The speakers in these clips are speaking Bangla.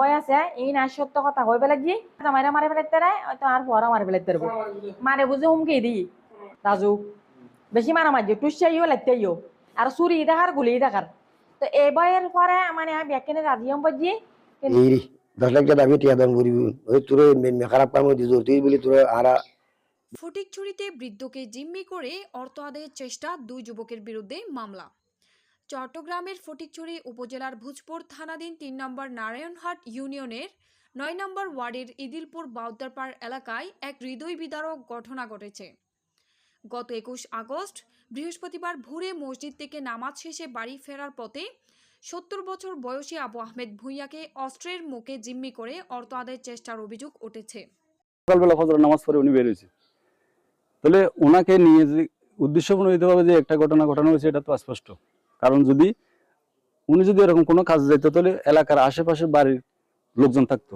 বয় আছে এই না সত্য কথা কই পেলে জি জামাইরা মারি ফেলাইতে রে তো আর পরা মারি ফেলাইতে রবো মারে বুঝে হুমকি দি। রাজু বেশি মারা মারজি টুসাইও লাগতেইও আর চুরি দেখার গুলি দেখার। তো এই বয়ের পরে মানে আমি ব্যাকেনে রাজি হম রে দশ লাখ টাকা আমি টিয়া দান করি ওই তোর খারাপ কাম দিস তুই বলি তোর আরা। ফটিকছড়িতে বৃদ্ধকে জিম্মি করে অর্থ আদায়ের চেষ্টা দুই যুবকের বিরুদ্ধে মামলা। চট্টগ্রামের ফটিকছড়ি উপজেলার ভুজপুর থানাধীন তিন নম্বর নারায়ণহাট ইউনিয়নের নয় নম্বর ওয়ার্ডের ইদিলপুর বাউদ্দারপাড় এলাকায় এক হৃদয় বিদারক ঘটনা ঘটেছে। গত একুশ আগস্ট বৃহস্পতিবার ভোরে মসজিদ থেকে নামাজ শেষে বাড়ি ফেরার পথে সত্তর বছর বয়সী আবু আহমেদ ভুঁইয়াকে অস্ত্রের মুখে জিম্মি করে অর্থ আদায়ের চেষ্টার অভিযোগ উঠেছে। নামাজ পড়ে উনি বেরিয়েছে। তাহলে ওনাকে নিয়ে যে উদ্দেশ্য প্রণোদিতভাবে যে একটা ঘটনা ঘটানো হয়েছে, এটা তো স্পষ্ট কারণ যদি উনি যদি এরকম কোনো কাজ যেত তাহলে এলাকার আশেপাশে বাড়ির লোকজন থাকতো।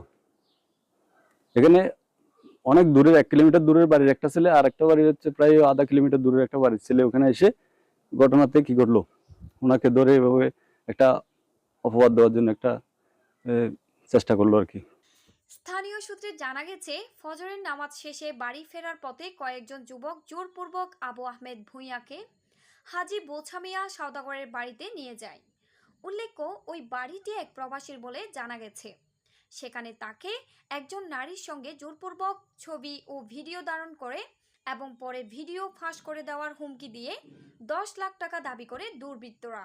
এখানে অনেক দূরের, এক কিলোমিটার দূরের বাড়ির একটা ছেলে আর একটা বাড়ি হচ্ছে প্রায় আধা কিলোমিটার দূরের একটা বাড়ির ছেলে। ওখানে এসে ঘটনাতে কি করল ওনাকে ধরে এভাবে একটা অপবাদ দেওয়ার জন্য একটা চেষ্টা করল আর কি। স্থানীয় সূত্রে জানা গেছে, ফজরের নামাজ শেষে বাড়ি ফেরার পথে কয়েকজন যুবক জোরপূর্বক আবু আহমেদ ভূঁইয়াকে হাজি বোছামিয়া সওদাগরের বাড়িতে নিয়ে যায়। উল্লেখ্য, ওই বাড়িটি এক প্রবাসীর বলে জানা গেছে। সেখানে তাকে একজন নারীর সঙ্গে জোরপূর্বক ছবি ও ভিডিও ধারণ করে এবং পরে ভিডিও ফাঁস করে দেওয়ার হুমকি দিয়ে দশ লাখ টাকা দাবি করে দুর্বৃত্তরা।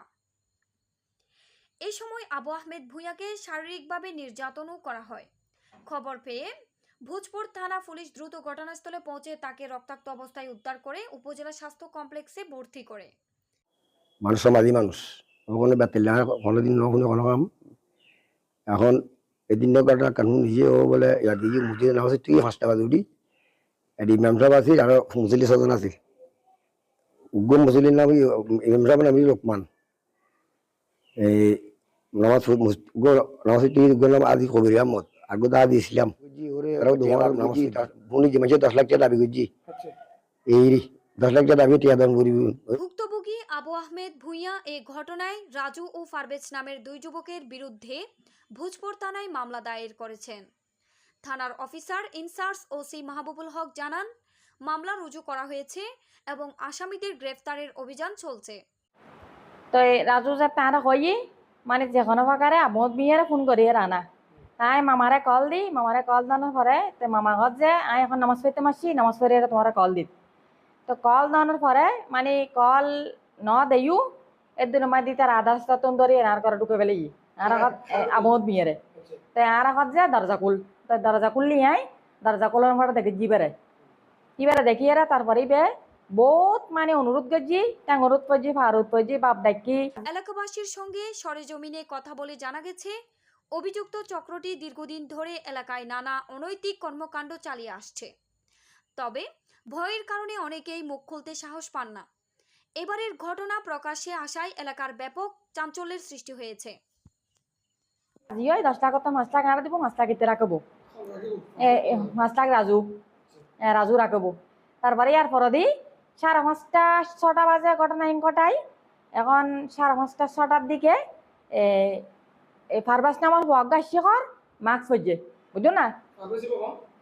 এই সময় আবু আহমেদ ভূঁইয়াকে শারীরিকভাবে নির্যাতনও করা হয়। খবর পেয়ে ভোজপুর থানা পুলিশ দ্রুত ঘটনাস্থলে পৌঁছে তাকে রক্তাক্ত অবস্থায় উদ্ধার করে উপজেলা স্বাস্থ্য কমপ্লেক্সে ভর্তি করে। মানুষ সমাধি মানুষ। ওখানে বেতেল না, কোনোদিন নখুনে কোনো কাম এখন এদিন নকাটা কানুন নিজে ও বলে ইয়ার দিকে মসজিদে নাম আছে তুই পাঁচটা বাজে উঠি। এটি ইমাম সাহেব আছিল, আর মুসলি ছজন আছিল। উগ্র মুসলির নাম ইমাম সাহেব নাম লোকমান? এই পড়- মুস- উগ্র নাম আজি কবির আহমদ। আগত আদি ইসলাম এই দশ লাখ টাকা ভুক্তভোগী আবু আহমেদ ভুঁইয়া এ ঘটনায় রাজু ও ফারবেজ নামের দুই যুবকের বিরুদ্ধে ভোজপুর থানায় মামলা দায়ের করেছেন। থানার officer in-charge OC Mahbubul Haque জানান মামলা রুজু করা হয়েছে এবং আসামিদের গ্রেফতারের অভিযান চলছে। তো রাজু যে তার কই মানে যে কোনো প্রকারে আমোদ বিয়ের ফোন করি রানা। তাই মামারে কল দি, মামারে কল দানোর পরে তো মামা ঘর যে, আই, এখন নামাজ পড়তে মাসি নামাজ পড়ে তোমার কল দিত তো কল দানোর পরে মানে কল ন দেয়ু এদিন মাই দি তার আধা রাস্তা তুন ধরি আর করে ঢুকে পেলে আর আগত আমোদ বিয়েরে তো আর আগত যে দরজা খুল। তো দরজা খুললি আই দরজা খুলার পরে দেখি জিবারে ইবারে দেখি এরা তারপরে বে, বহুত মানে অনুরোধ করছি অনুরোধ করছি ফারুদ করছি বাপ ডাকি এলাকাবাসীর সঙ্গে সরেজমিনে কথা বলে জানা গেছে অভিযুক্ত চক্রটি দীর্ঘদিন ধরে এলাকায় নানা অনৈতিক কর্মকাণ্ড চালিয়ে আসছে। তবে ভয়ের কারণে অনেকেই মুখ খুলতে সাহস পান না। এবারের ঘটনা প্রকাশ্যে আসায় এলাকার ব্যাপক চাঞ্চল্যের সৃষ্টি হয়েছে। জিও দশ টাকা তো টাকা আনা দিব টাকা কেটে রাখব পাঁচ রাজু রাজু রাখব তারপরে আর পর দি সাড়ে পাঁচটা, ছটা বাজে ঘটনা ইন কটাই এখন সাড়ে পাঁচটা ছটার দিকে এই ফার্মাস নামার হওয়া শিখর মাস্ক পরছে বুঝছ না?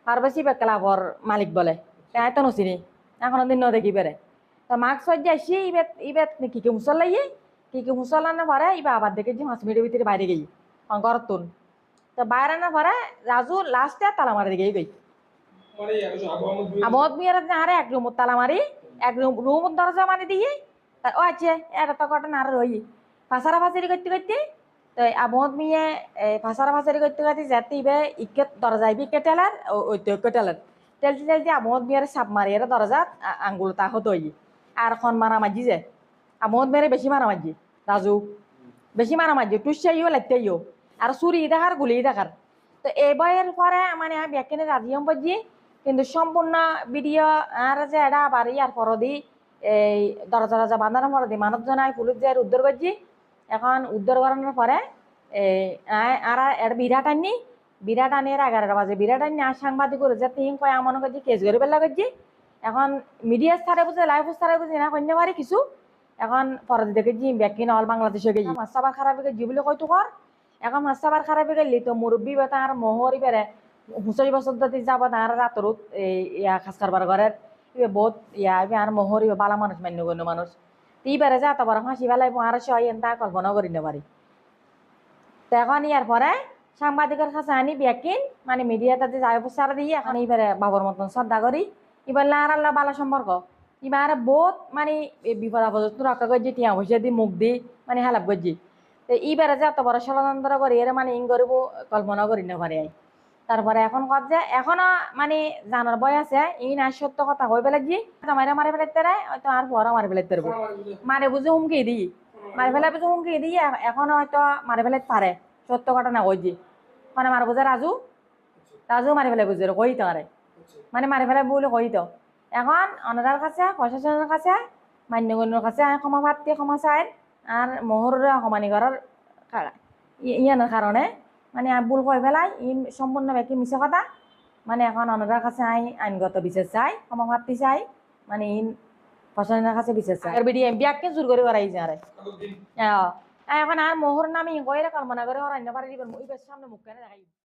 ফার্মেসি ক্লাবর মালিক বলে। তাই তো নচিনি। এখনও দিন দেখি বেড়ে তো মাস্ক সজ্জা আসি ইবেত ইবেত কি কি মুসল লাইয়ে কি কি মুসলানোর পরে ইবা আবার দেখে যে পাঁচ মিনিটের ভিতরে বাইরে গেই ঘর তুন। তো বাইরে আনার পরে রাজু লাস্টে তালা মারি দিয়ে গই আমদ মিয়ার আরে এক রুম তালা মারি এক রুম রুম দরজা মারি দিয়ে ও আছে এটা তো ঘটনা আর রই ফাঁসারা ফাঁসারি করতে করতে তো আমদ মিয়ে ফাঁসারা ফাঁসারি করতে করতে যাতে ইবে ইকে দরজা ইবি কেটেলার ওই তো কেটেলার টেলতে টেলতে আমদ মিয়ার সাপ মারি এর দরজা আঙ্গুল তা হতো আর খন মারা মাঝি যে। আমদ মেরে বেশি মারা মাঝি রাজু বেশি মারা মাঝি টুসাইও লাগতেইও আর চুরি দেখার গুলি দেখার তো এই বয়ের পরে মানে ব্যাকেনে রাজি হম বুঝি কিন্তু সম্পূর্ণ ভিডিও আর যে এটা আবার ইয়ার পর এই দরজা দরজা বাঁধানোর পর দি মানব জনায় উদ্ধার করছি এখন উদ্ধার করানোর পরে আর এর বিরাট আননি বিরাট আনি এর এগারোটা বাজে। বিরাট আনি আর সাংবাদিক করে যে তিন কয় মনে করছি কেস করে পেলা করছি এখন মিডিয়া স্থারে বুঝে লাইভ স্থারে বুঝে না কন্য পারি কিছু। এখন পরে দেখেছি ব্যাকিন অল বাংলাদেশে গেছি মাছ খারাপ গেছি বলে কয় তো কর এখন মাস্টার খারাপ গেলি তো মুরব্বী বা তার মোহরি বেড়ে হুঁচৰি বছর যদি যাব তার রাতরুত এই ইয়া খাস কারবার ঘরের বহুত, ইয়া ইবে আর মোহরি বালা মানুষ মান্য গণ্য মানুষ বেড়ে যা তারপর হাসি বেলায় আর সই তা কল্পনা করি না পারি। তো এখন ইয়ার পরে সাংবাদিকের কাছে আনি ব্যাকিন মানে মিডিয়াতে যাই প্রচার দিয়ে, এখন এবারে বাবর মতন শ্রদ্ধা করি। এবার আর আল্লাহ ভালো সম্পর্ক। এবার বহুত মানে বিপদ আপদ রক্ষা করছি, টিয়া পয়সা দি, মুখ দি মানে হেলাপ করছি। তো এইবারে যে এত বড় ষড়যন্ত্র করি, এর মানে ইং করব কল্পনা করি না পারে তারপরে এখন কত যে এখনও মানে জানার বয় আছে ই না সত্য কথা হয়ে পেলে জি মারে মারে ফেলাইতে রে হয়তো আর পরে মারি ফেলাইতে পারব। মারে বুঝে হুমকি দিই। মারি ফেলাই বুঝে হুমকি দিই এখন হয়তো মারি ফেলাইতে পারে। সত্য ঘটনা কইছি মানে মার বুঝে রাজু? রাজু মারি ফেলাই বুঝে কই তো আরে মানে মারি ফেলাই বলে কই তো? এখন অনারার কাছে প্রশাসনের কাছে মান্যগণ্যর কাছে ক্ষমা প্রার্থী ক্ষমা চাই আর মোহরের সমানি করার ইয়ানোর কারণে মানে আব্বুল ভুল পেলাই ফেলাই ই সম্পূর্ণ ব্যক্তি মিছে কথা। মানে এখন অনারার কাছে আই আইনগত বিচার চাই সমাপ্তি চাই মানে ইন ফসনের কাছে বিচার চাই। আর বিডি এম বিয়াকে জোর করে করাই যা রে এখন আর মোহর নামে কইলে কল্পনা করে অন্য পারি দিবেন ওই সামনে মুখ কেন দেখাই